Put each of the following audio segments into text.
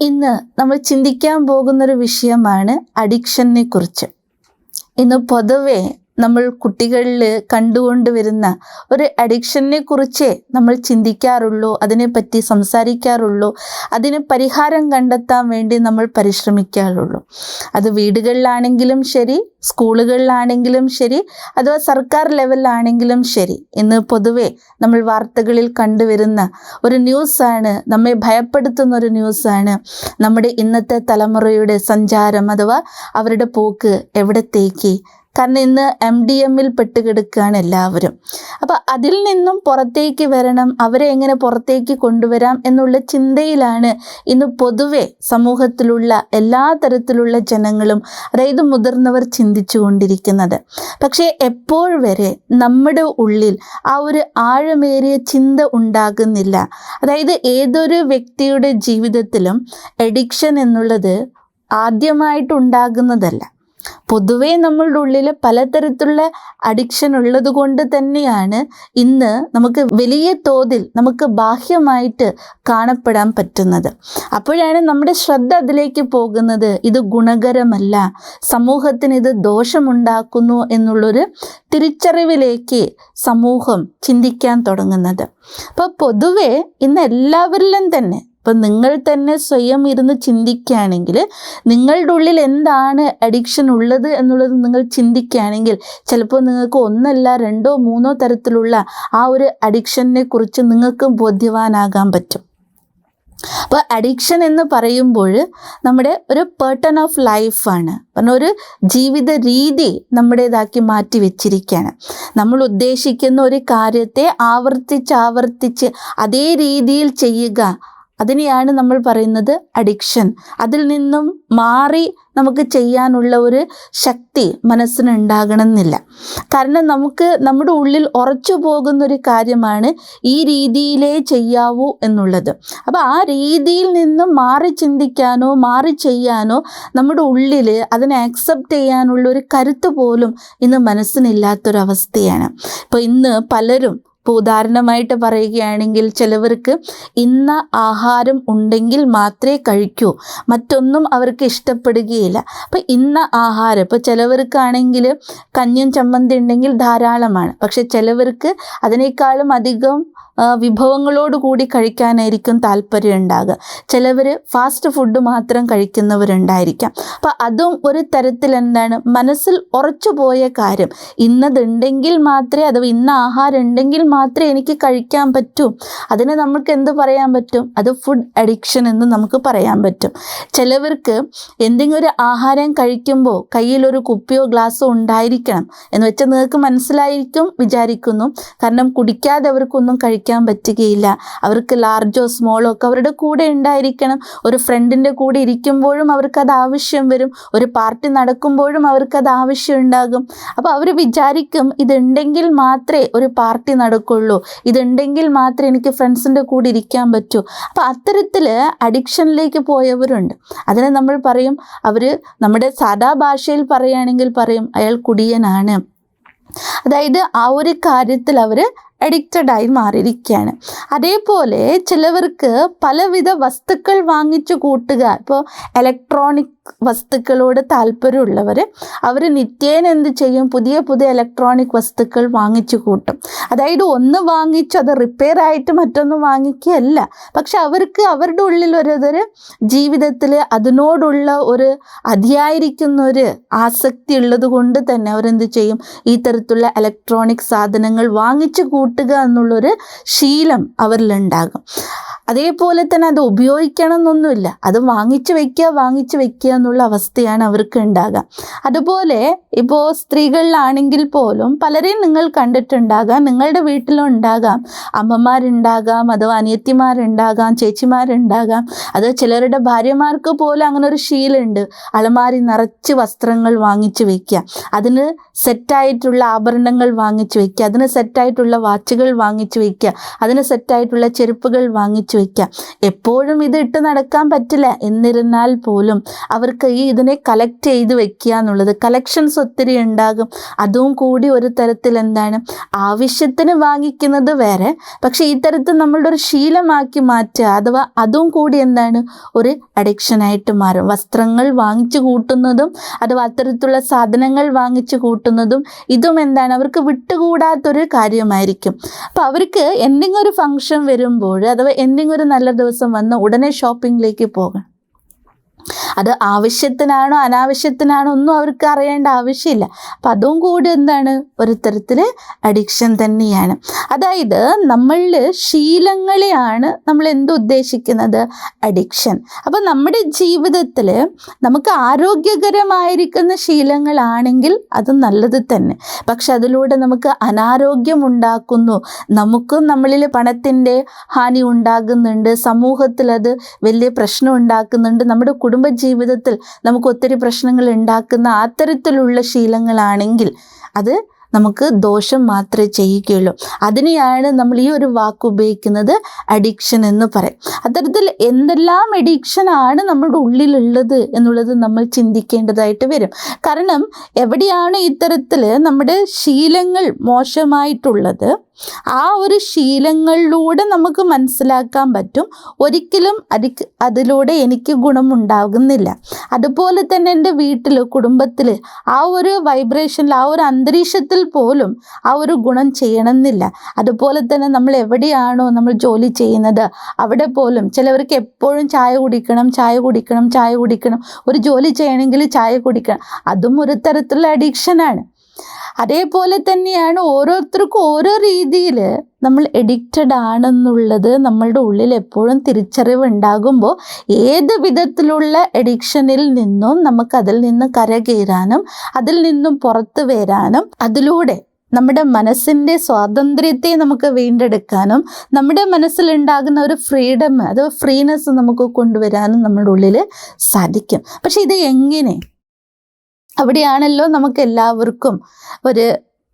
ഇന്ന് നമ്മൾ ചിന്തിക്കാൻ പോകുന്നൊരു വിഷയമാണ് അഡിക്ഷനെ കുറിച്ച്. ഇന്ന് പൊതുവെ നമ്മൾ കുട്ടികളിൽ കണ്ടുകൊണ്ടുവരുന്ന ഒരു അഡിക്ഷനെ കുറിച്ചേ നമ്മൾ ചിന്തിക്കാറുള്ളൂ അതിനെപ്പറ്റി സംസാരിക്കാറുള്ളൂ അതിന് പരിഹാരം കണ്ടെത്താൻ വേണ്ടി നമ്മൾ പരിശ്രമിക്കാറുള്ളൂ. അത് വീടുകളിലാണെങ്കിലും ശരി സ്കൂളുകളിലാണെങ്കിലും ശരി അഥവാ സർക്കാർ ലെവലിലാണെങ്കിലും ശരി. ഇന്ന് പൊതുവെ നമ്മൾ വാർത്തകളിൽ കണ്ടുവരുന്ന ഒരു ന്യൂസാണ് നമ്മെ ഭയപ്പെടുത്തുന്ന ഒരു ന്യൂസാണ് നമ്മുടെ ഇന്നത്തെ തലമുറയുടെ സഞ്ചാരം അഥവാ അവരുടെ പോക്ക് എവിടത്തേക്ക് കാരണം ഇന്ന് എം ഡി എമ്മിൽ പെട്ടുകിടക്കുകയാണ് എല്ലാവരും. അപ്പോൾ അതിൽ നിന്നും പുറത്തേക്ക് വരണം അവരെ എങ്ങനെ പുറത്തേക്ക് കൊണ്ടുവരാം എന്നുള്ള ചിന്തയിലാണ് ഇന്ന് പൊതുവെ സമൂഹത്തിലുള്ള എല്ലാ തരത്തിലുള്ള ജനങ്ങളും അതായത് മുതിർന്നവർ ചിന്തിച്ചു കൊണ്ടിരിക്കുന്നത് പക്ഷേ എപ്പോൾ വരെ നമ്മുടെ ഉള്ളിൽ ആ ഒരു ആഴമേറിയ ചിന്ത ഉണ്ടാകുന്നില്ല. അതായത് ഏതൊരു വ്യക്തിയുടെ ജീവിതത്തിലും എഡിക്ഷൻ എന്നുള്ളത് ആദ്യമായിട്ടുണ്ടാകുന്നതല്ല. പൊതുവേ നമ്മളുടെ ഉള്ളിൽ പലതരത്തിലുള്ള അഡിക്ഷൻ ഉള്ളത് കൊണ്ട് തന്നെയാണ് ഇന്ന് നമുക്ക് വലിയ തോതിൽ നമുക്ക് ബാഹ്യമായിട്ട് കാണപ്പെടാൻ പറ്റുന്നത്. അപ്പോഴാണ് നമ്മുടെ ശ്രദ്ധ അതിലേക്ക് പോകുന്നത് ഇത് ഗുണകരമല്ല സമൂഹത്തിന് ഇത് ദോഷമുണ്ടാക്കുന്നു എന്നുള്ളൊരു തിരിച്ചറിവിലേക്ക് സമൂഹം ചിന്തിക്കാൻ തുടങ്ങുന്നത്. അപ്പോൾ പൊതുവെ ഇന്ന് എല്ലാവരിലും തന്നെ അപ്പം നിങ്ങൾ തന്നെ സ്വയം ഇരുന്ന് ചിന്തിക്കുകയാണെങ്കിൽ നിങ്ങളുടെ ഉള്ളിൽ എന്താണ് അഡിക്ഷൻ ഉള്ളത് എന്നുള്ളത് നിങ്ങൾ ചിന്തിക്കുകയാണെങ്കിൽ ചിലപ്പോൾ നിങ്ങൾക്ക് ഒന്നല്ല രണ്ടോ മൂന്നോ തരത്തിലുള്ള ആ ഒരു അഡിക്ഷനെ കുറിച്ച് നിങ്ങൾക്ക് ബോധ്യവാനാകാൻ പറ്റും. അപ്പോൾ അഡിക്ഷൻ എന്ന് പറയുമ്പോൾ നമ്മുടെ ഒരു പേർട്ടൺ ഓഫ് ലൈഫാണ് പറഞ്ഞ ഒരു ജീവിത രീതി നമ്മുടേതാക്കി മാറ്റി വെച്ചിരിക്കുകയാണ്. നമ്മൾ ഉദ്ദേശിക്കുന്ന ഒരു കാര്യത്തെ ആവർത്തിച്ച് ആവർത്തിച്ച് അതേ രീതിയിൽ ചെയ്യുക അതിനെയാണ് നമ്മൾ പറയുന്നത് അഡിക്ഷൻ അതിൽ നിന്നും മാറി നമുക്ക് ചെയ്യാനുള്ള ഒരു ശക്തി മനസ്സിന് ഉണ്ടാകണമെന്നില്ല. കാരണം നമുക്ക് നമ്മുടെ ഉള്ളിൽ ഉറച്ചു പോകുന്ന ഒരു കാര്യമാണ് ഈ രീതിയിലേ ചെയ്യാവൂ എന്നുള്ളത്. അപ്പോൾ ആ രീതിയിൽ നിന്നും മാറി ചിന്തിക്കാനോ മാറി ചെയ്യാനോ നമ്മുടെ ഉള്ളിൽ അതിനെ ആക്സെപ്റ്റ് ചെയ്യാനുള്ള ഒരു കരുത്ത് പോലും ഇന്ന് മനസ്സിനില്ലാത്തൊരവസ്ഥയാണ്. ഇപ്പോൾ ഇന്ന് പലരും ഇപ്പോൾ ഉദാഹരണമായിട്ട് പറയുകയാണെങ്കിൽ ചിലവർക്ക് ഇന്ന ആഹാരം ഉണ്ടെങ്കിൽ മാത്രമേ കഴിക്കൂ. മറ്റൊന്നും അവർക്ക് ഇഷ്ടപ്പെടുകയില്ല. അപ്പോൾ ഇന്ന ആഹാരം ഇപ്പോൾ ചിലവർക്കാണെങ്കിൽ കഞ്ഞും ചമ്മന്തി ഉണ്ടെങ്കിൽ ധാരാളമാണ്. പക്ഷെ ചിലവർക്ക് അതിനേക്കാളും അധികം വിഭവങ്ങളോട് കൂടി കഴിക്കാനായിരിക്കും താല്പര്യം ഉണ്ടാകുക ചിലവർ ഫാസ്റ്റ് ഫുഡ് മാത്രം കഴിക്കുന്നവരുണ്ടായിരിക്കാം. അപ്പം അതും ഒരു തരത്തിൽ എന്താണ്? മനസ്സിൽ ഉറച്ചു പോയ കാര്യം. ഇന്നതുണ്ടെങ്കിൽ മാത്രമേ അഥവാ ഇന്ന ആഹാരം ഉണ്ടെങ്കിൽ എനിക്ക് കഴിക്കാൻ പറ്റൂ. അതിനെ നമുക്ക് എന്ത് പറയാൻ പറ്റും? അത് ഫുഡ് അഡിക്ഷൻ എന്ന് നമുക്ക് പറയാൻ പറ്റും. ചിലവർക്ക് എന്തെങ്കിലും ഒരു ആഹാരം കഴിക്കുമ്പോൾ കയ്യിലൊരു കുപ്പിയോ ഗ്ലാസ്സോ ഉണ്ടായിരിക്കണം എന്ന് വെച്ചാൽ നിങ്ങൾക്ക് മനസ്സിലായിരിക്കും വിചാരിക്കുന്നു. കാരണം കുടിക്കാതെ അവർക്കൊന്നും കഴിക്കാൻ പറ്റുകയില്ല. അവർക്ക് ലാർജോ സ്മോളോ ഒക്കെ അവരുടെ കൂടെ ഉണ്ടായിരിക്കണം. ഒരു ഫ്രണ്ടിന്റെ കൂടെ ഇരിക്കുമ്പോഴും അവർക്കത് ആവശ്യം വരും. ഒരു പാർട്ടി നടക്കുമ്പോഴും അവർക്കത് ആവശ്യം ഉണ്ടാകും. അപ്പോൾ അവർ വിചാരിക്കും ഇതുണ്ടെങ്കിൽ മാത്രമേ ഒരു പാർട്ടി നടക്കുള്ളൂ ഇതുണ്ടെങ്കിൽ മാത്രമേ എനിക്ക് ഫ്രണ്ട്സിന്റെ കൂടെ ഇരിക്കാൻ പറ്റൂ. അപ്പോൾ അത്തരത്തിൽ അഡിക്ഷനിലേക്ക് പോയവരുണ്ട്. അതിനെ നമ്മൾ പറയും അവർ നമ്മുടെ സാധാ ഭാഷയിൽ പറയുകയാണെങ്കിൽ പറയും അയാൾ കുടിയനാണ്. അതായത് ആ ഒരു കാര്യത്തിൽ അവർ അഡിക്റ്റഡായി മാറിയിരിക്കുകയാണ്. അതേപോലെ ചിലവർക്ക് പലവിധ വസ്തുക്കൾ വാങ്ങിച്ചു കൂട്ടുക. ഇപ്പോൾ ഇലക്ട്രോണിക് വസ്തുക്കളോട് താല്പര്യമുള്ളവർ അവർ നിത്യേന എന്ത് ചെയ്യും? പുതിയ പുതിയ ഇലക്ട്രോണിക് വസ്തുക്കൾ വാങ്ങിച്ചു കൂട്ടും. അതായത് ഒന്ന് വാങ്ങിച്ചു അത് റിപ്പയർ ആയിട്ട് മറ്റൊന്ന് വാങ്ങിക്കുകയല്ല. പക്ഷെ അവർക്ക് അവരുടെ ഉള്ളിൽ ഒരു ജീവിതത്തിൽ അതിനോടുള്ള ഒരു അതിയായിരിക്കുന്ന ഒരു ആസക്തി ഉള്ളത് കൊണ്ട് തന്നെ അവരെന്ത് ചെയ്യും? ഈ തരത്തിലുള്ള ഇലക്ട്രോണിക് സാധനങ്ങൾ വാങ്ങിച്ചു കൂട്ടുക എന്നുള്ളൊരു ശീലം അവരിലുണ്ടാകും. അതേപോലെ തന്നെ അത് ഉപയോഗിക്കണം എന്നൊന്നുമില്ല അത് വാങ്ങിച്ചു വെക്കുക വാങ്ങിച്ചു വെക്കുക എന്നുള്ള അവസ്ഥയാണ് അവർക്ക് ഉണ്ടാകുക. അതുപോലെ ഇപ്പോൾ സ്ത്രീകളിലാണെങ്കിൽ പോലും പലരെയും നിങ്ങൾ കണ്ടിട്ടുണ്ടാകാം. നിങ്ങളുടെ വീട്ടിലും ഉണ്ടാകാം അമ്മമാരുണ്ടാകാം അഥവാ അനിയത്തിമാരുണ്ടാകാം ചേച്ചിമാരുണ്ടാകാം. അത് ചിലരുടെ ഭാര്യമാർക്ക് പോലും അങ്ങനെ ഒരു ശീലമുണ്ട്. അലമാരി നിറച്ച് വസ്ത്രങ്ങൾ വാങ്ങിച്ചു വെക്കുക. അതിന് സെറ്റായിട്ടുള്ള ആഭരണങ്ങൾ വാങ്ങിച്ചു വെക്കുക. അതിന് സെറ്റായിട്ടുള്ള വാച്ചുകൾ വാങ്ങിച്ചു വയ്ക്കുക. അതിന് സെറ്റായിട്ടുള്ള ചെരുപ്പുകൾ വാങ്ങിച്ചു വയ്ക്കുക. എപ്പോഴും ഇത് ഇട്ട് നടക്കാൻ പറ്റില്ല. എന്നിരുന്നാൽ പോലും അവർക്ക് ഈ ഇതിനെ കളക്ട് ചെയ്ത് വെക്കുക എന്നുള്ളത് കളക്ഷൻസ് ഒത്തിരി ഉണ്ടാകും. അതും കൂടി ഒരു തരത്തിൽ എന്താണ്? ആവശ്യത്തിന് വാങ്ങിക്കുന്നത് വേറെ. പക്ഷേ ഈ തരത്തിൽ നമ്മളുടെ ഒരു ശീലമാക്കി മാറ്റുക അഥവാ അതും കൂടി എന്താണ്? ഒരു അഡിക്ഷനായിട്ട് മാറും. വസ്ത്രങ്ങൾ വാങ്ങിച്ചു കൂട്ടുന്നതും അഥവാ അത്തരത്തിലുള്ള സാധനങ്ങൾ വാങ്ങിച്ചു കൂട്ടുന്നതും ഇതും എന്താണ്? അവർക്ക് വിട്ടുകൂടാത്തൊരു കാര്യമായിരിക്കും. അപ്പോൾ അവർക്ക് എന്തെങ്കിലും ഒരു ഫംഗ്ഷൻ വരുമ്പോൾ അഥവാ എന്തെങ്കിലും ഒരു നല്ല ദിവസം വന്ന് ഉടനെ ഷോപ്പിങ്ങിലേക്ക് പോകണം. അത് ആവശ്യത്തിനാണോ അനാവശ്യത്തിനാണോ ഒന്നും അവർക്ക് അറിയേണ്ട ആവശ്യമില്ല. അപ്പം അതും കൂടി എന്താണ്? ഒരു തരത്തിൽ അഡിക്ഷൻ തന്നെയാണ്. അതായത് നമ്മളിൽ ശീലങ്ങളെയാണ് നമ്മൾ എന്ത് ഉദ്ദേശിക്കുന്നത്? അഡിക്ഷൻ അപ്പം നമ്മുടെ ജീവിതത്തിൽ നമുക്ക് ആരോഗ്യകരമായിരിക്കുന്ന ശീലങ്ങളാണെങ്കിൽ അത് നല്ലത് തന്നെ. പക്ഷെ അതിലൂടെ നമുക്ക് അനാരോഗ്യം ഉണ്ടാക്കുന്നു. നമുക്കും നമ്മളിൽ പണത്തിന്റെ ഹാനി ഉണ്ടാകുന്നുണ്ട്. സമൂഹത്തിൽ അത് വലിയ പ്രശ്നം ഉണ്ടാക്കുന്നുണ്ട്. നമ്മുടെ കുടുംബജീവിതത്തിൽ നമുക്ക് ഒത്തിരി പ്രശ്നങ്ങൾ ഉണ്ടാക്കുന്ന അത്തരത്തിലുള്ള ശീലങ്ങളാണെങ്കിൽ അത് നമുക്ക് ദോഷം മാത്രമേ ചെയ്യുകയുള്ളൂ. അതിനെയാണ് നമ്മൾ ഈ ഒരു വാക്ക് ഉപയോഗിക്കുന്നത് അഡിക്ഷൻ എന്ന് പറയും. അത്തരത്തിൽ എന്തെല്ലാം അഡിക്ഷൻ ആണ് നമ്മുടെ ഉള്ളിലുള്ളത് എന്നുള്ളത് നമ്മൾ ചിന്തിക്കേണ്ടതായിട്ട് വരും. കാരണം എവിടെയാണ് ഇത്തരത്തിൽ നമ്മുടെ ശീലങ്ങൾ മോശമായിട്ടുള്ളത്? ആ ഒരു ശീലങ്ങളിലൂടെ നമുക്ക് മനസ്സിലാക്കാൻ പറ്റും. ഒരിക്കലും അടിക്ക് അതിലൂടെ എനിക്ക് ഗുണമുണ്ടാകുന്നില്ല. അതുപോലെ തന്നെ എന്റെ വീട്ടിൽ കുടുംബത്തിൽ ആ ഒരു വൈബ്രേഷനിൽ ആ ഒരു അന്തരീക്ഷത്തിൽ പോലും ആ ഒരു ഗുണം ചെയ്യണമെന്നില്ല. അതുപോലെ തന്നെ നമ്മൾ എവിടെയാണോ നമ്മൾ ജോലി ചെയ്യുന്നത് അവിടെ പോലും ചിലവർക്ക് എപ്പോഴും ചായ കുടിക്കണം ചായ കുടിക്കണം ചായ കുടിക്കണം. ഒരു ജോലി ചെയ്യണമെങ്കിൽ ചായ കുടിക്കണം. അതും ഒരു തരത്തിലുള്ള അഡിക്ഷനാണ് അതേപോലെ തന്നെയാണ് ഓരോരുത്തർക്കും ഓരോ രീതിയിൽ നമ്മൾ എഡിക്റ്റഡ് ആണെന്നുള്ളത് നമ്മളുടെ ഉള്ളിൽ എപ്പോഴും തിരിച്ചറിവ് ഉണ്ടാകുമ്പോൾ ഏത് വിധത്തിലുള്ള എഡിക്ഷനിൽ നിന്നും നമുക്കതിൽ നിന്ന് കരകയറാനും അതിൽ നിന്നും പുറത്തു വരാനും അതിലൂടെ നമ്മുടെ മനസ്സിന്റെ സ്വാതന്ത്ര്യത്തെ നമുക്ക് വീണ്ടെടുക്കാനും നമ്മുടെ മനസ്സിലുണ്ടാകുന്ന ഒരു ഫ്രീഡം അത് ഫ്രീനെസ് നമുക്ക് കൊണ്ടുവരാനും നമ്മുടെ ഉള്ളിൽ സാധിക്കും. പക്ഷെ ഇത് എങ്ങനെ? അവിടെയാണല്ലോ നമുക്ക് എല്ലാവർക്കും ഒരു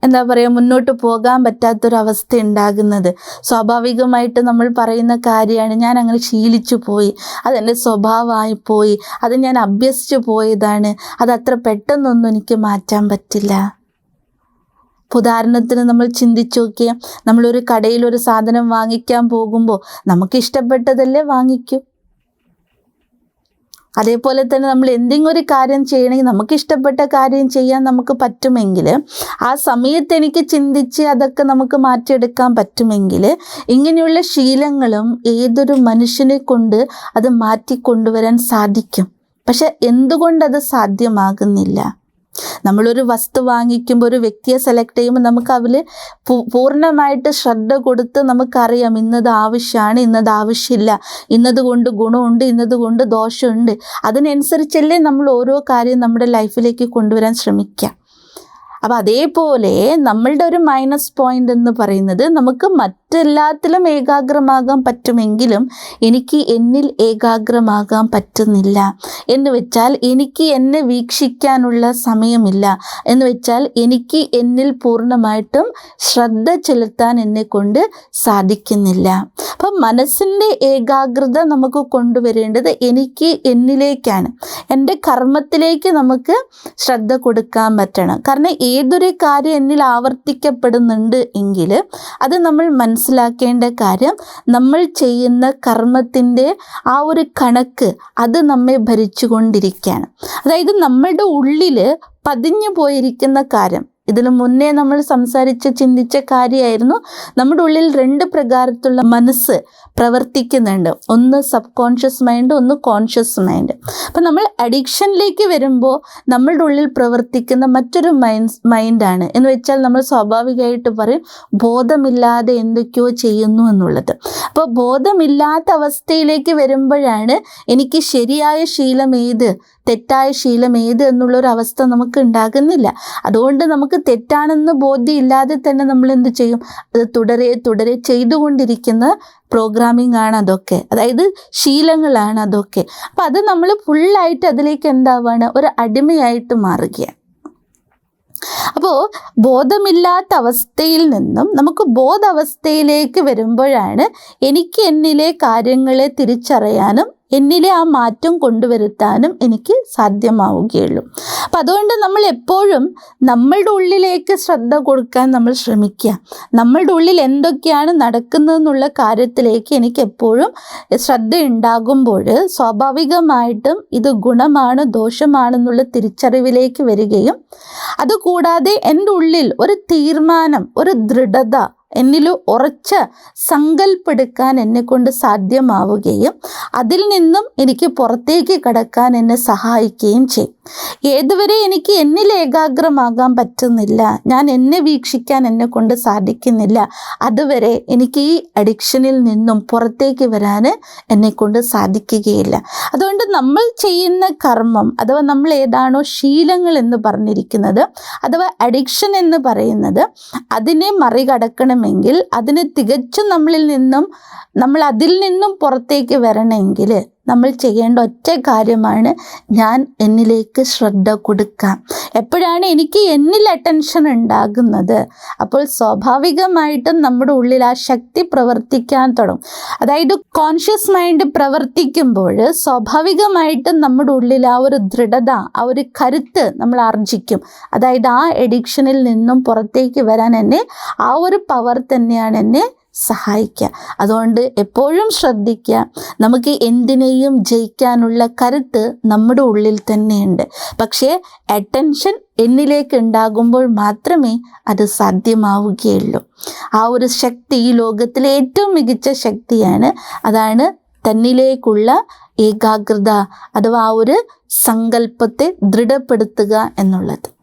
എന്താ പറയുക മുന്നോട്ട് പോകാൻ പറ്റാത്തൊരവസ്ഥ ഉണ്ടാകുന്നത് സ്വാഭാവികമായിട്ട് നമ്മൾ പറയുന്ന കാര്യമാണ് ഞാൻ അങ്ങനെ ശീലിച്ചു പോയി അതെന്റെ സ്വഭാവമായി പോയി അത് ഞാൻ അഭ്യസിച്ചു പോയതാണ് അത് അത്ര പെട്ടെന്നൊന്നും എനിക്ക് മാറ്റാൻ പറ്റില്ല. ഉദാഹരണത്തിന് നമ്മൾ ചിന്തിച്ചു നോക്കിയാൽ നമ്മളൊരു കടയിൽ ഒരു സാധനം വാങ്ങിക്കാൻ പോകുമ്പോൾ നമുക്ക് ഇഷ്ടപ്പെട്ടതല്ലേ വാങ്ങിക്കൂ? അതേപോലെ തന്നെ നമ്മൾ എന്തെങ്കിലും ഒരു കാര്യം ചെയ്യണമെങ്കിൽ നമുക്ക് ഇഷ്ടപ്പെട്ട കാര്യം ചെയ്യാൻ നമുക്ക് പറ്റുമെങ്കിൽ ആ സമയത്ത് എനിക്ക് ചിന്തിച്ച് അതൊക്കെ നമുക്ക് മാറ്റിയെടുക്കാൻ പറ്റുമെങ്കിൽ ഇങ്ങനെയുള്ള ശീലങ്ങളും ഏതൊരു മനുഷ്യനെ കൊണ്ട് അത് മാറ്റിക്കൊണ്ടുവരാൻ സാധിക്കും. പക്ഷെ എന്തുകൊണ്ടത് സാധ്യമാകുന്നില്ല? നമ്മളൊരു വസ്തു വാങ്ങിക്കുമ്പോൾ ഒരു വ്യക്തിയെ സെലക്ട് ചെയ്യുമ്പോൾ നമുക്ക് അതിൽ പൂർണമായിട്ട് ശ്രദ്ധ കൊടുത്ത് നമുക്കറിയാം ഇന്നത് ആവശ്യമാണ് ഇന്നത് ആവശ്യമില്ല. ഇന്നത് കൊണ്ട് ഗുണമുണ്ട് ഇന്നത് കൊണ്ട് ദോഷമുണ്ട്. അതിനനുസരിച്ചല്ലേ നമ്മൾ ഓരോ കാര്യം നമ്മുടെ ലൈഫിലേക്ക് കൊണ്ടുവരാൻ ശ്രമിക്കുക അപ്പോൾ അതേപോലെ നമ്മളുടെ ഒരു മൈനസ് പോയിന്റ് എന്ന് പറയുന്നത് നമുക്ക് മറ്റെല്ലാത്തിലും ഏകാഗ്രമാകാൻ പറ്റുമെങ്കിലും എനിക്ക് എന്നിൽ ഏകാഗ്രമാകാൻ പറ്റുന്നില്ല. എന്ന് വെച്ചാൽ എനിക്ക് എന്നെ വീക്ഷിക്കാനുള്ള സമയമില്ല. എന്ന് വെച്ചാൽ എനിക്ക് എന്നിൽ പൂർണമായിട്ടും ശ്രദ്ധ ചെലുത്താൻ എന്നെ കൊണ്ട് സാധിക്കുന്നില്ല. അപ്പം മനസ്സിന്റെ ഏകാഗ്രത നമുക്ക് കൊണ്ടുവരേണ്ടത് എനിക്ക് എന്നിലേക്കാണ്. എന്റെ കർമ്മത്തിലേക്ക് നമുക്ക് ശ്രദ്ധ കൊടുക്കാൻ പറ്റണം. കാരണം ഏതൊരു കാര്യം എന്നിൽ ആവർത്തിക്കപ്പെടുന്നുണ്ട് എങ്കിൽ അത് നമ്മൾ മനസ്സിലാക്കേണ്ട കാര്യം നമ്മൾ ചെയ്യുന്ന കർമ്മത്തിന്റെ ആ ഒരു കണക്ക് അത് നമ്മെ ഭരിച്ചുകൊണ്ടിരിക്കുകയാണ്. അതായത് നമ്മളുടെ ഉള്ളിൽ പതിഞ്ഞു പോയിരിക്കുന്ന കാര്യം ഇതിനു മുന്നേ നമ്മൾ സംസാരിച്ച് ചിന്തിച്ച കാര്യമായിരുന്നു. നമ്മുടെ ഉള്ളിൽ രണ്ട് പ്രകാരത്തിലുള്ള മനസ്സ് പ്രവർത്തിക്കുന്നുണ്ട്. ഒന്ന് സബ് കോൺഷ്യസ് മൈൻഡ് ഒന്ന് കോൺഷ്യസ് മൈൻഡ് അപ്പം നമ്മൾ അഡിക്ഷനിലേക്ക് വരുമ്പോൾ നമ്മളുടെ ഉള്ളിൽ പ്രവർത്തിക്കുന്ന മറ്റൊരു മൈൻഡ് മൈൻഡാണ് എന്ന് വെച്ചാൽ നമ്മൾ സ്വാഭാവികമായിട്ട് പറയും ബോധമില്ലാതെ എന്തൊക്കെയോ ചെയ്യുന്നു എന്നുള്ളത്. അപ്പോൾ ബോധമില്ലാത്ത അവസ്ഥയിലേക്ക് വരുമ്പോഴാണ് എനിക്ക് ശരിയായ ശീലം ഏത്? തെറ്റായ ശീലം ഏത് എന്നുള്ളൊരു അവസ്ഥ നമുക്ക് ഉണ്ടാകുന്നില്ല അതുകൊണ്ട് നമുക്ക് തെറ്റാണെന്ന് ബോധ്യമില്ലാതെ തന്നെ നമ്മൾ എന്ത് ചെയ്യും? അത് തുടരെ തുടരെ ചെയ്തുകൊണ്ടിരിക്കുന്ന പ്രോഗ്രാമിംഗ് ആണ് അതൊക്കെ. അതായത് ശീലങ്ങളാണ് അതൊക്കെ. അപ്പം അത് നമ്മൾ ഫുള്ളായിട്ട് അതിലേക്ക് എന്താവാണ്? ഒരു അടിമയായിട്ട് മാറുകയാണ്. അപ്പോൾ ബോധമില്ലാത്ത അവസ്ഥയിൽ നിന്നും നമുക്ക് ബോധാവസ്ഥയിലേക്ക് വരുമ്പോഴാണ് എനിക്ക് എന്നിലെ കാര്യങ്ങളെ തിരിച്ചറിയാനും എന്നിലെ ആ മാറ്റം കൊണ്ടുവരുത്താനും എനിക്ക് സാധ്യമാവുകയുള്ളൂ. അപ്പം അതുകൊണ്ട് നമ്മൾ എപ്പോഴും നമ്മളുടെ ഉള്ളിലേക്ക് ശ്രദ്ധ കൊടുക്കാൻ നമ്മൾ ശ്രമിക്കുക. നമ്മളുടെ ഉള്ളിൽ എന്തൊക്കെയാണ് നടക്കുന്നതെന്നുള്ള കാര്യത്തിലേക്ക് എനിക്ക് എപ്പോഴും ശ്രദ്ധ ഉണ്ടാകുമ്പോൾ സ്വാഭാവികമായിട്ടും ഇത് ഗുണമാണ് ദോഷമാണെന്നുള്ള തിരിച്ചറിവിലേക്ക് വരികയും അതുകൂടാതെ എന്റെ ഉള്ളിൽ ഒരു തീർമാനം ഒരു ദൃഢത എന്നിൽ ഉറച്ച സങ്കല്പെടുക്കാൻ എന്നെ കൊണ്ട് സാധ്യമാവുകയും അതിൽ നിന്നും എനിക്ക് പുറത്തേക്ക് കടക്കാൻ എന്നെ സഹായിക്കുകയും ചെയ്യും. ഏതുവരെ എനിക്ക് എന്നിൽ ഏകാഗ്രമാകാൻ പറ്റുന്നില്ല ഞാൻ എന്നെ വീക്ഷിക്കാൻ എന്നെ കൊണ്ട് സാധിക്കുന്നില്ല അതുവരെ എനിക്ക് ഈ അഡിക്ഷനിൽ നിന്നും പുറത്തേക്ക് വരാൻ എന്നെ കൊണ്ട് സാധിക്കുകയില്ല. അതുകൊണ്ട് നമ്മൾ ചെയ്യുന്ന കർമ്മം അഥവാ നമ്മൾ ഏതാണോ ശീലങ്ങൾ എന്ന് പറഞ്ഞിരിക്കുന്നത് അഥവാ അഡിക്ഷൻ എന്ന് പറയുന്നത് അതിനെ മറികടക്കണമെങ്കിൽ അതിന് തികച്ചും നമ്മളിൽ നിന്നും നമ്മൾ അതിൽ നിന്നും പുറത്തേക്ക് വരണമെങ്കിൽ നമ്മൾ ചെയ്യേണ്ട ഒറ്റ കാര്യമാണ് ഞാൻ എന്നിലേക്ക് ശ്രദ്ധ കൊടുക്കാം. എപ്പോഴാണ് എനിക്ക് എന്നിൽ അറ്റൻഷൻ ഉണ്ടാകുന്നത്? അപ്പോൾ സ്വാഭാവികമായിട്ടും നമ്മുടെ ഉള്ളിൽ ആ ശക്തി പ്രവർത്തിക്കാൻ തുടങ്ങും. അതായത് കോൺഷ്യസ് മൈൻഡ് പ്രവർത്തിക്കുമ്പോൾ സ്വാഭാവികമായിട്ടും നമ്മുടെ ഉള്ളിൽ ആ ഒരു ദൃഢത ആ ഒരു കരുത്ത് നമ്മൾ ആർജിക്കും. അതായത് ആ എഡിക്ഷനിൽ നിന്നും പുറത്തേക്ക് വരാൻ എന്നെ ആ ഒരു പവർ തന്നെയാണ് എന്നെ സഹായിക്കുക. അതുകൊണ്ട് എപ്പോഴും ശ്രദ്ധിക്കുക. നമുക്ക് എന്തിനേയും ജയിക്കാനുള്ള കരുത്ത് നമ്മുടെ ഉള്ളിൽ തന്നെയുണ്ട്. പക്ഷേ അറ്റൻഷൻ എന്നിലേക്ക് ഉണ്ടാകുമ്പോൾ മാത്രമേ അത് സാധ്യമാവുകയുള്ളൂ. ആ ഒരു ശക്തി ഈ ലോകത്തിലെ ഏറ്റവും മികച്ച ശക്തിയാണ്. അതാണ് തന്നിലേക്കുള്ള ഏകാഗ്രത അഥവാ ആ ഒരു സങ്കല്പത്തെ ദൃഢപ്പെടുത്തുക എന്നുള്ളത്.